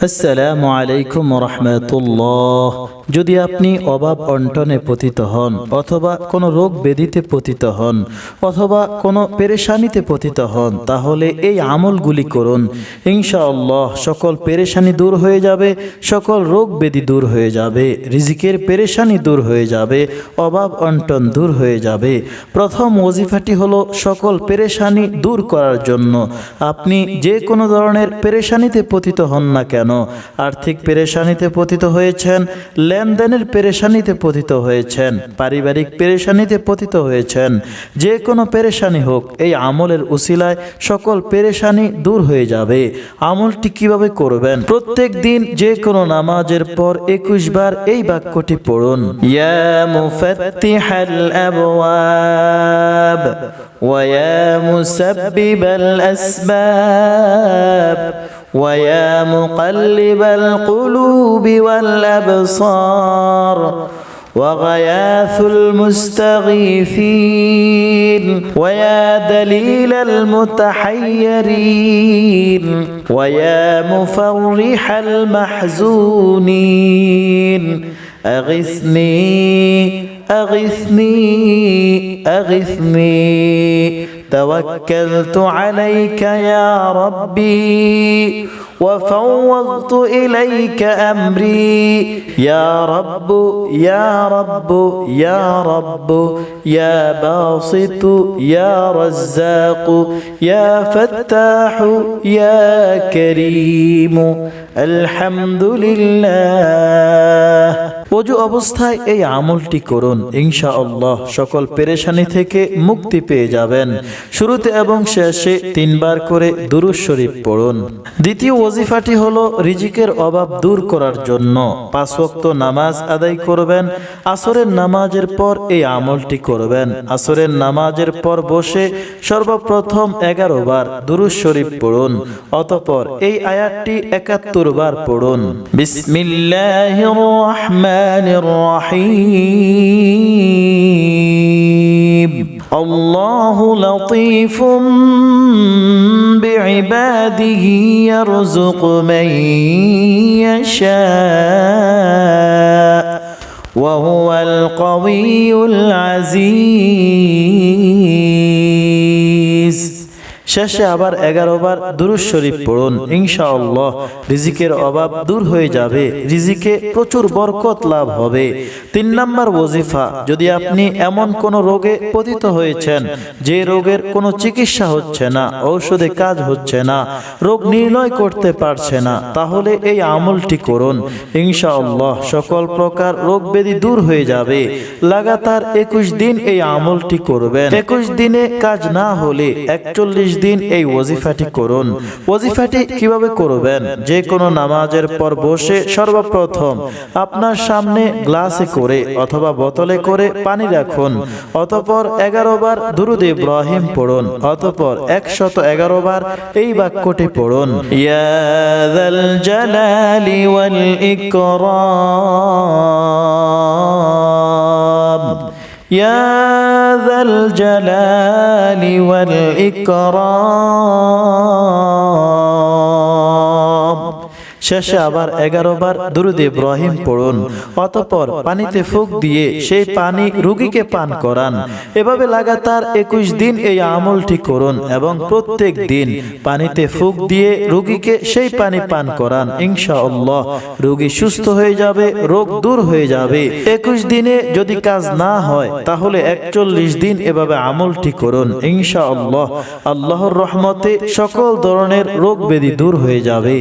আসসালামু আলাইকুম রহমতুল্লাহ যদি আপনি অভাব অন্টনে পতিত হন, অথবা কোনো রোগ ব্যাধিতে পতিত হন, অথবা কোনো পেরেশানিতে পতিত হন, তাহলে এই আমলগুলি করুন। ইনশাআল্লাহ, সকল পেরেশানি দূর হয়ে যাবে, সকল রোগ ব্যাধি দূর হয়ে যাবে, রিজিকের পেরেশানি দূর হয়ে যাবে অভাব অন্টন দূর হয়ে যাবে। প্রথম ওজিফাটি হলো সকল পেরেশানি দূর করার জন্য। আপনি যে কোনো ধরনের পেরেশানিতে পতিত হন না কেন কেন? আর্থিক পেরেশানিতে পতিত হয়েছেন, লেনদেনের পেরেশানিতে পতিত হয়েছেন, পারিবারিক পেরেশানিতে পতিত হয়েছেন। যে কোনো পেরেশানি হোক, এই আমলের উসিলায় সকল পেরেশানি দূর হয়ে যাবে। আমলটি কীভাবে করবেন? প্রত্যেক দিন যে কোনো নামাজের পর একুশ বার এই বাক্যটি পড়ুন। ইয়া মুফাত্তিহাল আবওয়াব ওয়া ইয়া মুসাব্বিবাল আসবাব। ويا مقلب القلوب والأبصار وغياث المستغيثين ويا دليل المتحيرين ويا مفرح المحزونين أغثني أغثني أغثني. توكلت عليك يا ربي وفوضت إليك أمري. يا رب يا رب يا رب. يا باسط يا رزاق يا فتاح يا كريم. الحمد لله. অজু অবস্থায় এই আমলটি করুন। ইনশাআল্লাহ সকল পেরেশানি থেকে মুক্তি পেয়ে যাবেন। শুরুতে এবং শেষে তিনবার করে দুরুজ শরীফ পড়ুন। দ্বিতীয় ওজিফাটি হলো রিজিকের অভাব দূর করার জন্য। পাঁচ ওয়াক্ত নামাজ আদায় করবেন, আসরের নামাজের পর এই আমলটি করবেন। আসরের নামাজের পর বসে সর্বপ্রথম এগারো বার দুরুজ শরীফ পড়ুন, অতপর এই আয়াতটি একাত্তর বার পড়ুন। বিসমিল্লাহির الرحمن الرحيم. الله لطيف بعباده يرزق من يشاء وهو القوي العزيز. শেষে আবার এগারো বার দুরুজ শরীফ পড়ুন। ইনশাআল্লাহ রিজিকের অভাব দূর হয়ে যাবে। রিজিকে প্রচুর বরকত লাভ হবে। তিন নম্বর ওজিফা যদি আপনি এমন কোন রোগে পতিত হয়েছেন, যে রোগের কোনো চিকিৎসা হচ্ছে না, ঔষধে কাজ হচ্ছে না, রোগ নির্ণয় করতে পারছে না, তাহলে এই আমলটি করুন। ইনশাআল্লাহ সকল প্রকার রোগ ব্যাধি দূর হয়ে যাবে। লাগাতার একুশ দিন এই আমলটি করবেন। একুশ দিনে কাজ না হলে একচল্লিশ দিন এই ওজিফাটি করুন। ওজিফাটি কীভাবে করবেন? যে কোনো নামাজের পর বসে সর্বপ্রথম আপনার সামনে গ্লাসে করে অথবা বোতলে করে পানি রাখুন। অতপর এগারো বার দুরুদ ইব্রাহিম পড়ুন। অতপর একশত এগারো বার এই বাক্যটি পড়ুন। ইয়াদাল জালালি ওয়াল ইকরাম। يا ذا الجلال والإكرام. শেষে আবার এগারো বার দুরুদ ইব্রাহিম পড়ুন। অতপর পানিতে ফুক দিয়ে সেই পানি রুগীকে পান করান। এভাবে লাগাতার একুশ দিন এই আমলটি করুন এবং প্রত্যেক দিন পানিতে ফুক দিয়ে রুগীকে সেই পানি পান করান। ইনশাআল্লাহ রুগী সুস্থ হয়ে যাবে রোগ দূর হয়ে যাবে। একুশ দিনে যদি কাজ না হয় তাহলে একচল্লিশ দিন এভাবে আমলটি করুন। ইনশাআল্লাহ। আল্লাহর রহমতে সকল ধরনের রোগ ব্যাধি দূর হয়ে যাবে